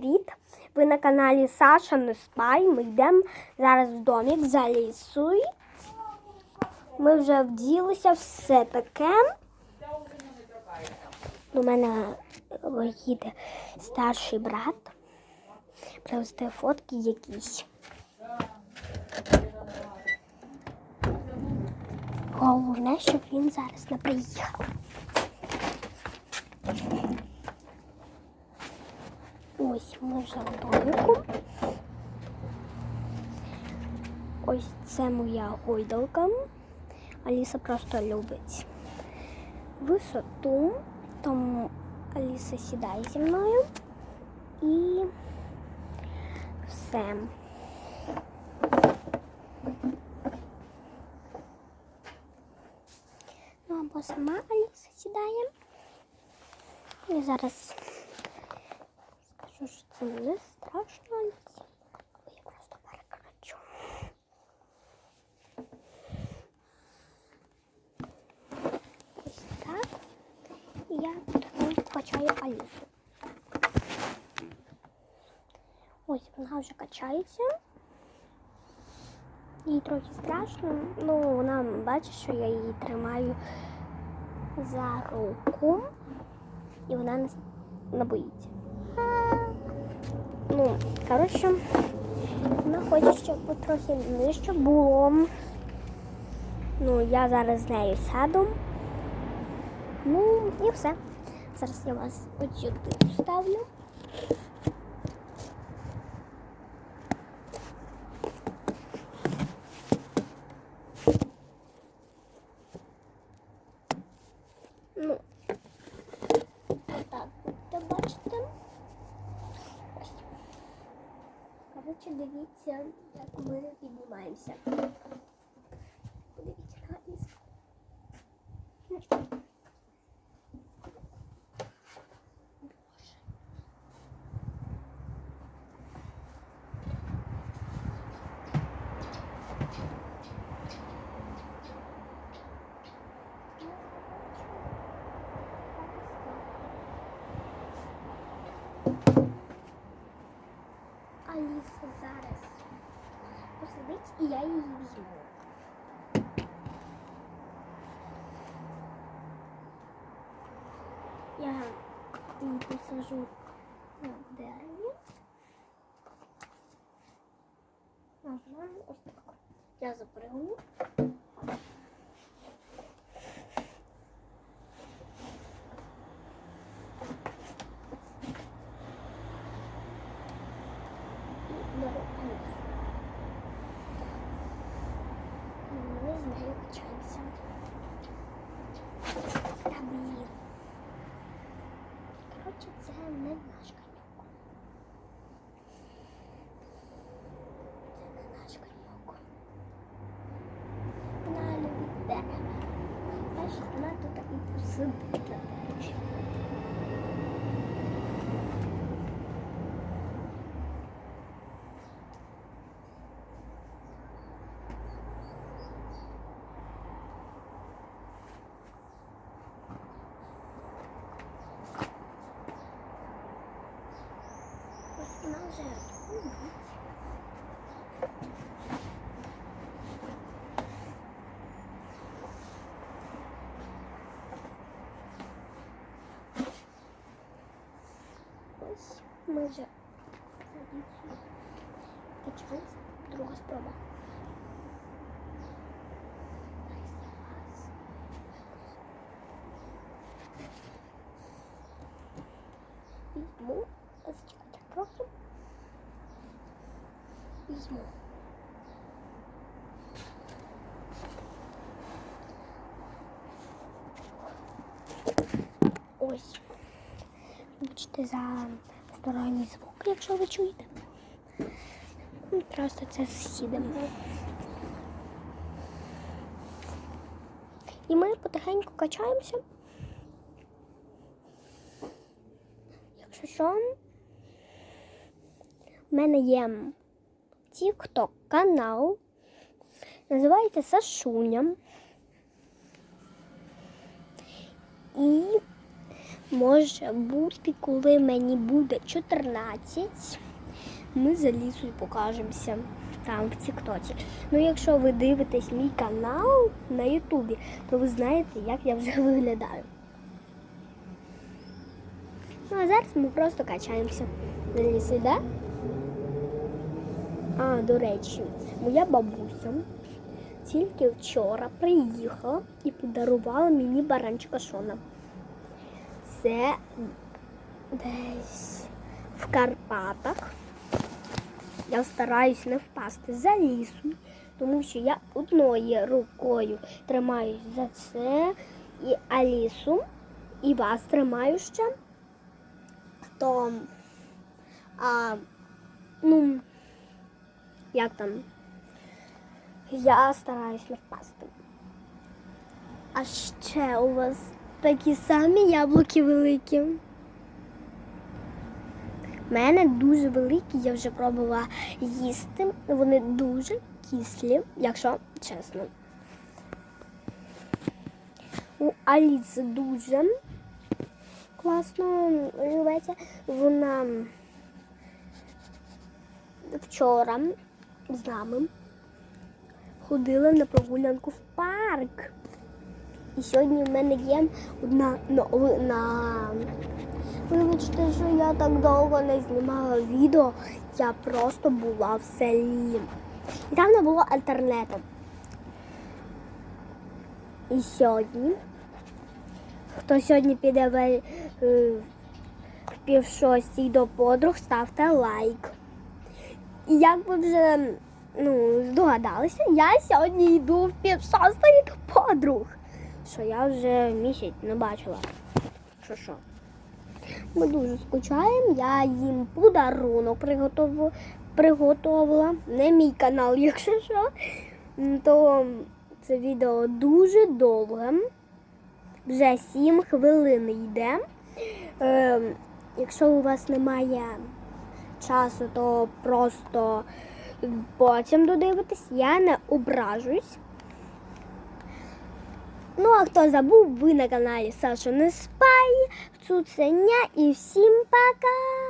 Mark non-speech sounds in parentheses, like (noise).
Привіт! Ви на каналі Саша Не Спай. Ми йдемо зараз в домик за лісою. Ми вже вділися, все таке. До мене е, їде старший брат. Привезти фотки якісь. Головне, щоб він зараз не приїхав. Ось ми вже в домику. Ось це моя гойдалка. Аліса просто любить висоту, тому Аліса сідає зі мною і все. Ну або сама Аліса сідає. І зараз скажу, що це Не страшно, бо Я просто перекричу. Ось так. Я качаю Алісу. Ось вона вже качається. Їй трохи страшно. Ну, вона бачить, що я її тримаю за руку. І вона не боїться. Ну, коротше, вона хоче, щоб трохи нижче було. Ну, я зараз з нею сяду. Ну, і все. Зараз я вас от сюди вставлю. Ну, отак будете бачите. Ось. Коротше, дивіться, як ми піднімаємося. Подивіться на Алісу. Боже. Аліса зараз посидить і я її візьму. Я її посажу на дереві. Ага, ось так. Я запрыгну. І беру Алісу. І качаємося. Та блін. Коротше, це не наш коньок. Це не наш коньок. Вона любить дерева. Бачиш, вона тут і посидить на дереві. Ось вона вже сидить. Ось ми вже качаємося. Друга спроба. Візьму, зачекайте трохи. Візьму. Ось. Вибачте за сторонній звук, якщо ви чуєте. Ну, Просто це сусіди мої. І ми потихеньку качаємося. Якщо що, в мене є TikTok канал. Називається Сашуня. І може бути, коли мені буде 14, ми за лісою покажемося там в Тіктоці. Ну, якщо ви дивитесь мій канал на Ютубі, то ви знаєте, як я вже (laughs) виглядаю. Ну, а зараз ми просто качаємося на ліси, да? А, до речі, моя бабуся тільки вчора приїхала і подарувала мені баранчика Шона. Це десь в Карпатах. Я стараюсь не впасти за лісом, тому що я одною рукою тримаюсь за це і Алісу, і вас тримаю ще. То, а, ну, як там? Я стараюсь не впасти. А ще у вас такі самі яблуки великі. У мене дуже великі, я вже пробувала їсти. Вони дуже кислі, якщо чесно. У Аліси дуже класно живеться. Вона вчора з нами ходила на прогулянку в парк. І сьогодні в мене є одна новина. Вибачте, що я так довго не знімала відео. Я просто була в селі. І там не було інтернету. І сьогодні, хто сьогодні піде в, е, в пів шостій до подруг, ставте лайк. І як ви вже ну, здогадалися, я сьогодні йду в пів до подруг. Що я вже місяць не бачила. Що що? Ми дуже скучаємо. Я їм подарунок приготов... приготувала. Не мій канал, (laughs) якщо що. То це відео дуже довге. Вже 7 хвилин йде. Е, якщо у вас немає часу, то просто потім додивитись. Я не ображусь. Ну, а хто забув, ви на каналі Саша Не Спай, Цуценя і всім пока!